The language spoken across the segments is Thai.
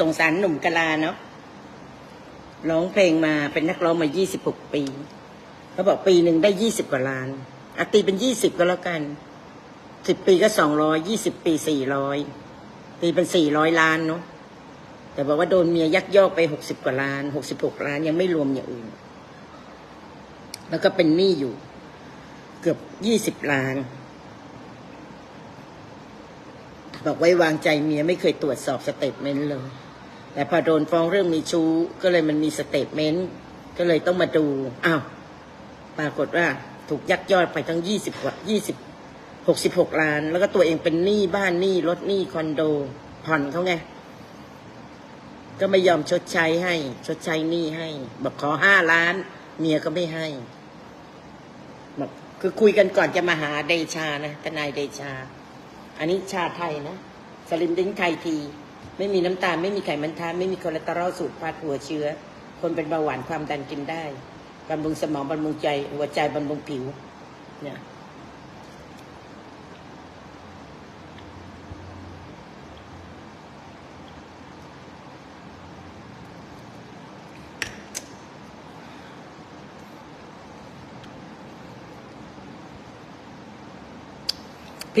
สงสารหนุ่มกะลาเนาะร้องเพลงมาเป็นนักร้องมายี่สิบหกปีเขาบอกปีหนึ่งได้ยี่สิบกว่าล้านอะตีเป็นยี่สิบก็แล้วกันสิบปีก็สองร้อยยี่สิบปีสี่ร้อยตีเป็นสี่ร้อยล้านเนาะแต่บอกว่าโดนเมียยักยอกไปหกสิบกว่าล้านหกสิบหกล้านยังไม่รวมอย่างอื่น แล้วก็เป็นหนี้อยู่ เกือบยี่สิบล้าน บอกไว้วางใจเมียไม่เคยตรวจสอบสเตทเมนต์เลย แต่พอโดนฟ้องเรื่องมีชู้ ก็เลยมันมีสเตทเมนต์ก็เลยต้องมาดูอ้าวปรากฏว่าถูกยักยอดไปทั้งยี่สิบกว่ายี่สิบหกสิบหกล้าน แล้วก็ตัวเองเป็นหนี้บ้านหนี้รถหนี้คอนโดผ่อนเขาไงก็ไม่ยอมชดใช้ให้ ชดใช้หนี้ให้ บอกขอห้าล้าน เมียก็ไม่ให้บอกคือคุยกันก่อนจะมาหาเดชานะทนายเดชา อันนี้ชาไทยนะสลิมดิ้งไทยที ไม่มีน้ำตาล ไม่มีไขมันทานไม่มีคอเลสเตอรอลสูตรพาดหัวเชื้อ คนเป็นเบาหวานความดันกินได้บำรุงสมองบำรุงใจหัวใจบำรุงผิวเนี่ย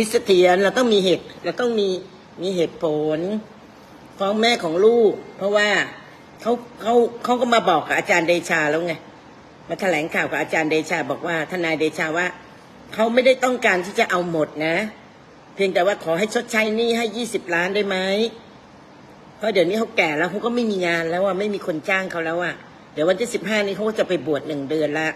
พิสเถียรเราต้องมีเหตุเราต้องมีมีเหตุผลฟ้องแม่ของลูก เพราะว่าเขาเขาเขาก็มาบอกกับอาจารย์เดชาแล้วไงมาแถลงข่าวกับอาจารย์เดชา บอกว่าทนายเดชาว่าเขาไม่ได้ต้องการที่จะเอาหมดนะ เพียงแต่ว่าขอให้ชดใช้หนี้ให้ยี่สิบล้านได้ไหมเพราะเดี๋ยวนี้เขาแก่แล้วเขาก็ไม่มีงานแล้วอะไม่มีคนจ้างเขาแล้วอะเดี๋ยววันที่สิบห้านี้เขาก็จะไปบวชหนึ่งเดือนละ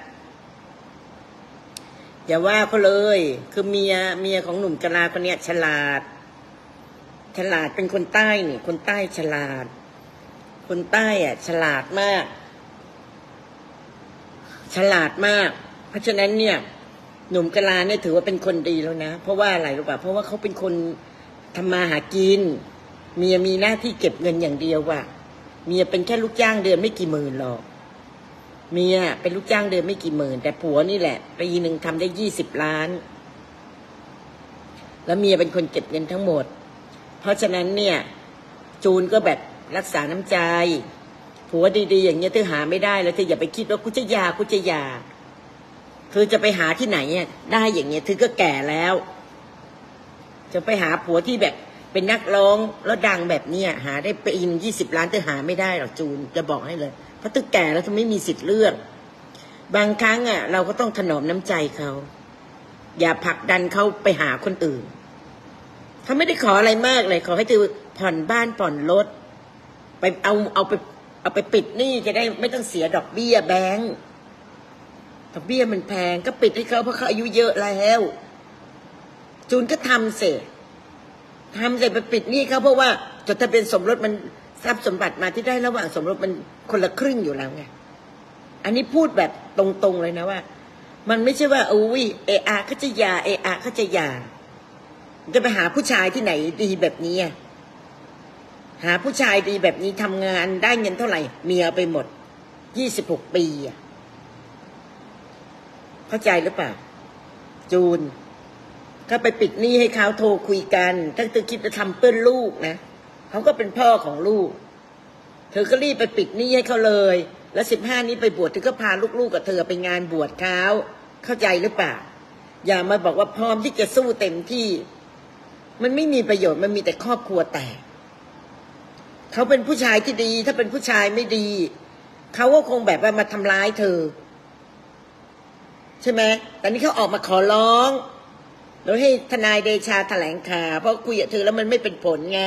อย่าว่าเขาเลย คือเมียเมียของหนุ่มกะลาคนเนี้ยฉลาด ฉลาดเป็นคนใต้นี่ คนใต้ฉลาด คนใต้อะ ฉลาดมาก ฉลาดมาก เพราะฉะนั้นเนี่ย หนุ่มกะลาเนี่ยถือว่าเป็นคนดีแล้วนะ เพราะว่าอะไรรู้ป่ะเพราะว่าเขาเป็นคนทำมาหากิน เมียมีหน้าที่เก็บเงินอย่างเดียวว่ะเมียเป็นแค่ลูกจ้างเดือนไม่กี่หมื่นหรอก เมียเป็นลูกจ้างเดือนไม่กี่หมื่น แต่ผัวนี่แหละปีหนึ่งทำได้ยี่สิบล้าน แล้วเมียเป็นคนเก็บเงินทั้งหมด เพราะฉะนั้นเนี่ย จูนก็แบบรักษาน้ำใจ ผัวดีๆ อย่างเงี้ยเธอหาไม่ได้แล้วเธออย่าไปคิดว่ากูจะยากูจะยาเธอจะไปหาที่ไหนเนี่ยได้อย่างเงี้ยเธอก็แก่แล้ว จะไปหาผัวที่แบบเป็นนักร้องแล้วดังแบบเนี้ยหาได้ปีนยี่สิบล้านเธอหาไม่ได้หรอกจูนจะบอกให้เลย เพราะเธอแก่แล้วเธอไม่มีสิทธิ์เลือกบางครั้งอะ เราก็ต้องถนอมน้ำใจเขา อย่าผลักดันเขาไปหาคนอื่นเขาไม่ได้ขออะไรมากเลย ขอให้เธอผ่อนบ้านผ่อนรถไปเอาเอาไปเอาไปปิดหนี้จะได้ไม่ต้องเสียดอกเบี้ยแบงก์ดอกเบี้ยมันแพงก็ปิดให้เขาเพราะเขาอายุเยอะแล้ว จูนก็ทำเสร็จทำเสร็จไปปิดหนี้เขาเพราะว่าจดทะเบียนสมรสมัน ทรัพย์สมบัติมาที่ได้ระหว่างสมรสมันคนละครึ่งอยู่แล้วไงอันนี้พูดแบบตรงๆเลยนะว่า มันไม่ใช่ว่าอุ้ยเออาเขาจะยาเออาเขาจะยาจะไปหาผู้ชายที่ไหนดีแบบนี้อะหาผู้ชายดีแบบนี้ทำงานได้เงินเท่าไหร่ เมียไปหมดยี่สิบหกปีอะเข้าใจหรือเปล่า จูน ก็ไปปิดหนี้ให้เขาโทรคุยกัน ถ้าเธอคิดจะทำเพื่อนลูกนะ เขาก็เป็นพ่อของลูก เธอก็รีบไปปิดหนี้ให้เขาเลย แล้วสิบห้านี้ไปบวชเธอก็พาลูกๆกับเธอไปงานบวชเขาเข้าใจหรือเปล่า อย่ามาบอกว่าพร้อมที่จะสู้เต็มที่ มันไม่มีประโยชน์มันมีแต่ครอบครัวแตกเขาเป็นผู้ชายที่ดี ถ้าเป็นผู้ชายไม่ดี เขาก็คงแบบว่ามาทำร้ายเธอ ใช่ไหมแต่นี่เขาออกมาขอร้องโดยให้ทนายเดชาแถลงข่าวเพราะคุยกับเธอแล้วมันไม่เป็นผลไง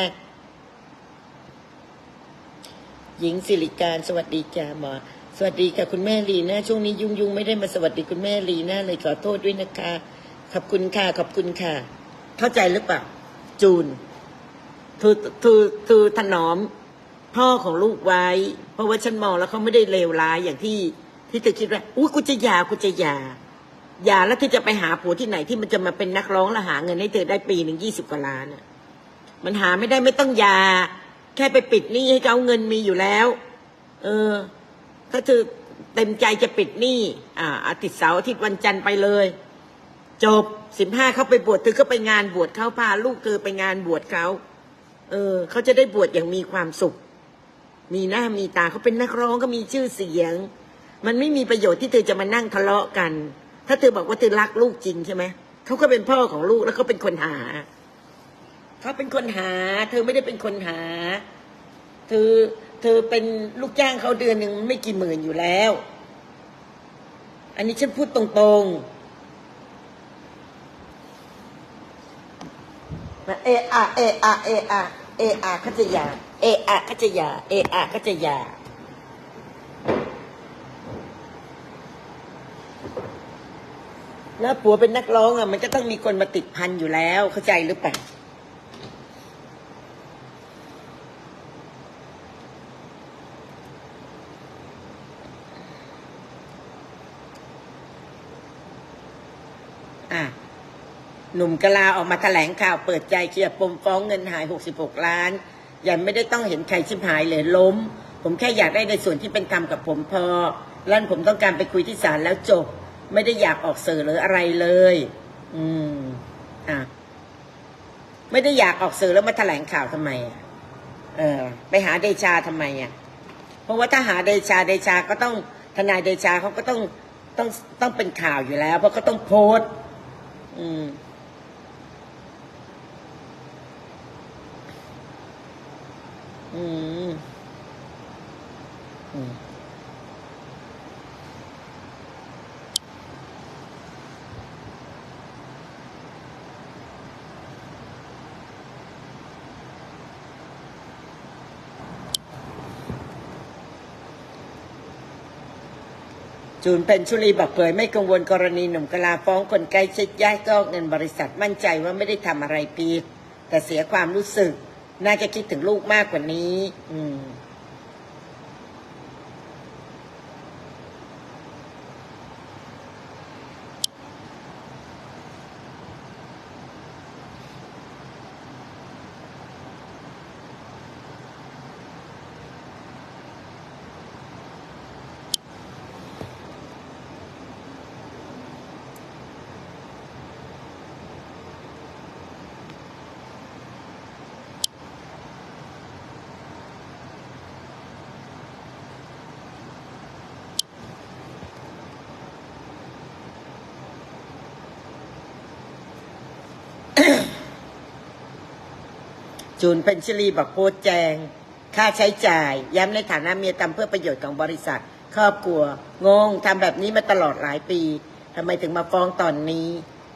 หญิงสิริการสวัสดีจ้าหมอ สวัสดีค่ะคุณแม่ลีนะช่วงนี้ยุ่งยุ่งไม่ได้มาสวัสดีคุณแม่ลีนะเลยขอโทษด้วยนะคะ ขอบคุณค่ะขอบคุณค่ะ เข้าใจหรือเปล่าจูนคือคือคือถนอม พ่อของลูกไว้ เพราะว่าฉันมองแล้วเขาไม่ได้เลวร้ายอย่างที่ ที่เธอคิดว่าอุ้ยกูจะหยากูจะหยาหยาแล้วเธอจะไปหาผัวที่ไหนที่มันจะมาเป็นนักร้องและหาเงินให้เธอได้ปีหนึ่งยี่สิบกว่าล้านน่ะมันหาไม่ได้ไม่ต้องหยา แค่ไปปิดหนี้ให้เขาเงินมีอยู่แล้ว เออ ถ้าเธอเต็มใจจะปิดหนี้อ่าอาทิตย์เสาร์อาทิตย์วันจันทร์ไปเลย จบสิบห้าเขาไปบวชเธอก็ไปงานบวชเขาพาลูกเธอไปงานบวชเขาเออเขาจะได้บวชอย่างมีความสุข มีหน้ามีตาเขาเป็นนักร้องก็มีชื่อเสียง มันไม่มีประโยชน์ที่เธอจะมานั่งทะเลาะกัน ถ้าเธอบอกว่าเธอรักลูกจริงใช่ไหมเขาก็เป็นพ่อของลูกแล้วเขาเป็นคนหา เขาเป็นคนหา เธอไม่ได้เป็นคนหา เธอ เธอเป็นลูกจ้างเขาเดือนหนึ่งไม่กี่หมื่นอยู่แล้ว อันนี้ฉันพูดตรงๆมาเออะเออะเออะเออะก็จะยาเออะก็จะยาเออะก็จะยาแล้วผัวเป็นนักร้องอะมันก็ต้องมีคนมาติดพันอยู่แล้วเข้าใจหรือเปล่า หนุ่มกะลาออกมาแถลงข่าวเปิดใจเคลียร์ปมฟ้องเงินหาย 66 ล้าน ยังไม่ได้ต้องเห็นใครชิบหายเลยล้ม ผมแค่อยากได้ในส่วนที่เป็นธรรมกับผมพอ ลั่นผมต้องการไปคุยที่ศาลแล้วจบ ไม่ได้อยากออกสื่อหรืออะไรเลย อืม อะ ไม่ได้อยากออกสื่อแล้วมาแถลงข่าวทำไมอะเออ ไปหาเดชาทำไมอะ เพราะว่าถ้าหาเดชาเดชาก็ต้องทนายเดชาเขาก็ต้องต้องต้องเป็นข่าวอยู่แล้ว เพราะก็ต้องโพสต์ อืม อืมอืมจูนเป็นชุลีบอกเผยไม่กังวลกรณีหนุ่มกลาฟ้องคนใกล้ชิดย้ายก็เงินบริษัทมั่นใจว่าไม่ได้ทำอะไรผิดแต่เสียความรู้สึก น่าจะคิดถึงลูกมากกว่านี้ อืม จูนเพนชลีบอกโพสแจง ค่าใช้จ่าย ย้ำในฐานะเมียทำเพื่อประโยชน์ของบริษัท ครอบครัว งงทำแบบนี้มาตลอดหลายปีทำไมถึงมาฟ้องตอนนี้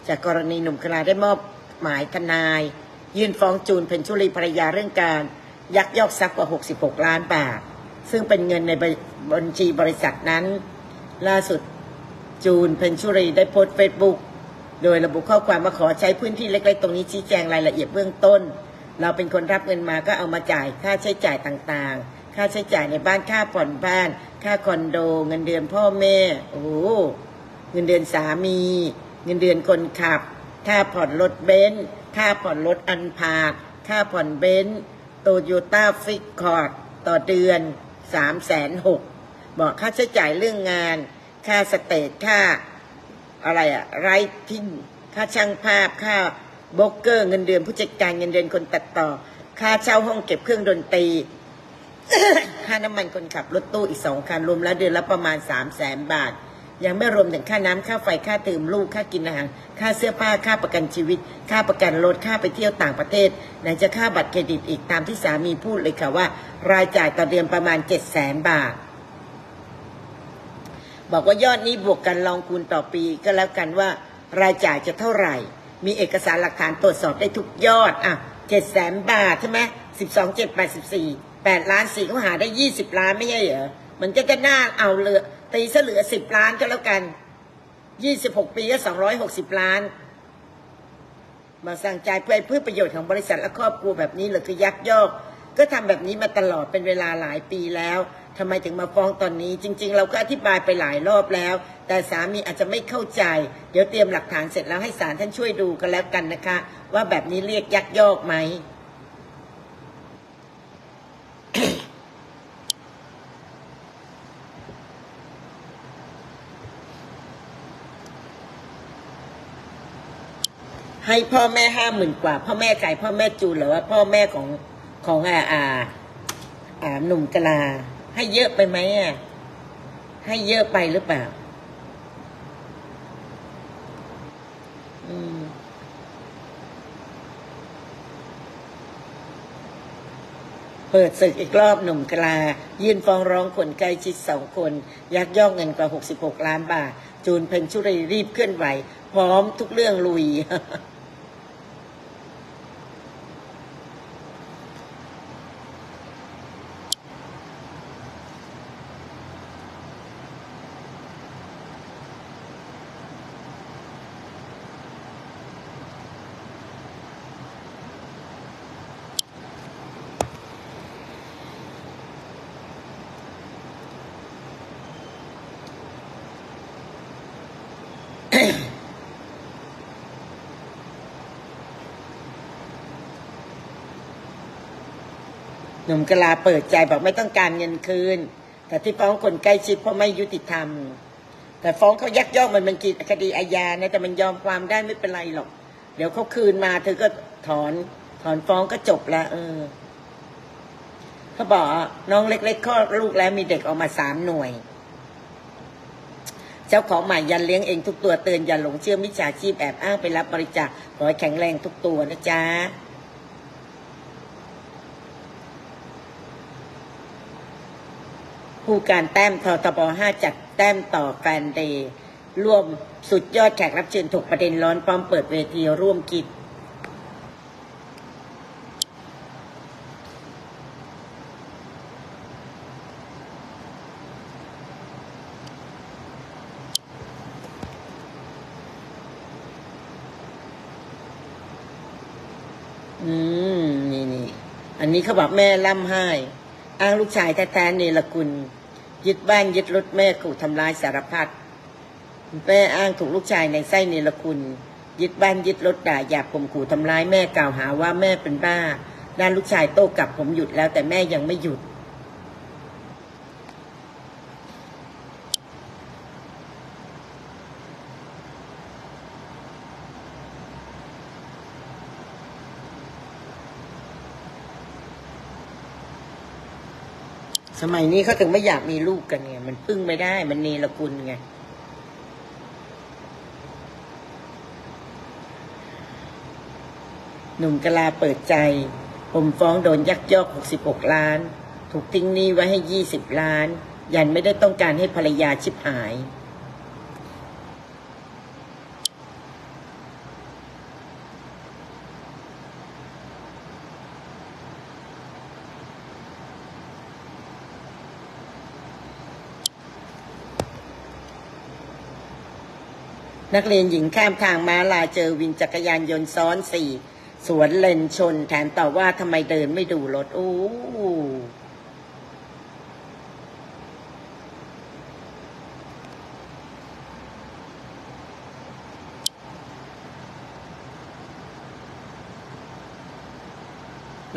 จากกรณีหนุ่มคณาได้มอบหมายทนาย ยื่นฟ้องจูนเพนชุลีภรรยาเรื่องการ ยักยอกทรัพย์กว่า 66 ล้านบาท ซึ่งเป็นเงินในบัญชีบริษัทนั้น ล่าสุดจูนเพนชุรีได้โพสต์เฟซบุ๊กโดยระบุข้อความว่าขอใช้พื้นที่เล็กๆ ตรงนี้ชี้แจงรายละเอียดเบื้องต้น เราเป็นคนรับเงินมาก็เอามาจ่ายค่าใช้จ่ายต่างๆ ค่าใช้จ่ายในบ้านค่าผ่อนบ้าน ค่าคอนโด เงินเดือนพ่อแม่ โอ้เงินเดือนสามี เงินเดือนคนขับ ค่าผ่อนรถเบนซ์ค่าผ่อนรถอันพาดค่าผ่อนเบนซ์โตโยต้าฟิกคอร์ดต่อเดือนสามแสนหกบอกค่าใช้จ่ายเรื่องงาน ค่าสเตทค่าอะไรอะไรทิ้งค่าช่างภาพค่า โบกเกอร์เงินเดือนผู้จัดการเงินเดือนคนตัดต่อ ค่าเช่าห้องเก็บเครื่องดนตรี ค่าน้ำมันคนขับรถตู้อีกสองคันรวมแล้วเดือนละประมาณสามแสนบาท ยังไม่รวมถึงค่าน้ำค่าไฟค่าเติมลูกค่ากินอาหารค่าเสื้อผ้าค่าประกันชีวิต ค่าประกันรถค่าไปเที่ยวต่างประเทศไหนจะค่าบัตรเครดิตอีกตามที่สามีพูดเลยค่ะว่า รายจ่ายต่อเดือนประมาณเจ็ดแสนบาทบอกว่ายอดนี้บวกกันลองคูณต่อปีก็แล้วกันว่ารายจ่ายจะเท่าไหร่ มีเอกสารหลักฐานตรวจสอบได้ทุกยอดอะเจ็ดแสนบาทใช่ไหมสิบสองเจ็ดแปดสิบสี่แปดล้านสี่เขาหาได้ยี่สิบล้านไม่ใช่เหรอมันก็จะน่าเอาเหลือตีซะเหลือสิบล้านก็แล้วกันยี่สิบหกปีก็สองร้อยหกสิบล้าน มาสั่งจ่ายเพื่อเพื่อประโยชน์ของบริษัทและครอบครัวแบบนี้เหรือคือยักยอก ก็ทำแบบนี้มาตลอดเป็นเวลาหลายปีแล้วทำไมถึงมาฟ้องตอนนี้ จริง ๆ เราก็อธิบายไปหลายรอบแล้ว แต่สามีอาจจะไม่เข้าใจ เดี๋ยวเตรียมหลักฐานเสร็จแล้วให้ศาลท่านช่วยดูกันแล้วกันนะคะ ว่าแบบนี้เรียกยักยอกไหมให้พ่อแม่ห้าหมื่นกว่า พ่อแม่ไก่พ่อแม่จูนหรือว่าพ่อแม่ของของอ่าอ่าอ่าหนุ่มกะลา ให้เยอะไปไหมอะให้เยอะไปหรือเปล่า อืม เปิดศึกอีกรอบหนุ่มกลา ยื่นฟ้องร้องคนใกล้ชิดสองคน ยักยอกเงินกว่า 66 ล้านบาท จูนเพ็ญชุรีรีบเคลื่อนไหว พร้อมทุกเรื่องลุย หนุ่มกลาเปิดใจบอกไม่ต้องการเงินคืน แต่ที่ฟ้องคนใกล้ชิดเพราะไม่ยุติธรรม แต่ฟ้องเขายักยอกมันเป็นคดีอาญานะแต่มันยอมความได้ไม่เป็นไรหรอก เดี๋ยวเขาคืนมาเธอก็ถอนถอนฟ้องก็จบล้วเออเขาบอกน้องเล็กๆคลอดลูกแล้วมีเด็กออกมาสามหน่วย เจ้าของใหม่ยันเลี้ยงเองทุกตัวเตือนอย่าหลงเชื่อมิจฉาชีพแอบอ้างไปรับบริจาคขอแข็งแรงทุกตัวนะจ๊ะ ผู้การแต้มททบ5จัดแต้มต่อแฟนเดย์ร่วมสุดยอดแขกรับเชิญถกประเด็นร้อนพร้อมเปิดเวทีร่วมกิจอืม นี่นี่ อันนี้เขาบอกแม่ล่ำไห้ อ้างลูกชายแท้ๆเนรคุณ ยึดบ้านยึดรถแม่ขู่ทำร้ายสารพัดแม่อ้างถูกลูกชายในไส้เนรคุณ ยึดบ้านยึดรถด่าหยาบผมขู่ทำร้ายแม่กล่าวหาว่าแม่เป็นบ้าด้านลูกชายโต้กลับผมหยุดแล้วแต่แม่ยังไม่หยุด สมัยนี้เขาถึงไม่อยากมีลูกกันไงมันพึ่งไม่ได้ มันเนรคุณไงหนุ่มกะลาเปิดใจ ผมฟ้องโดนยักยอก 66 ล้าน ถูกทิ้งหนี้ไว้ให้ 20 ล้าน ยันไม่ได้ต้องการให้ภรรยาชิบหาย นักเรียนหญิงข้ามทางม้าลายเจอวินจักรยานยนต์ซ้อนสี่สวนเลนชนแถมต่อว่าทำไมเดินไม่ดูรถโอ้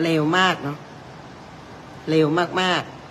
เร็วมากเนาะเร็วมากๆ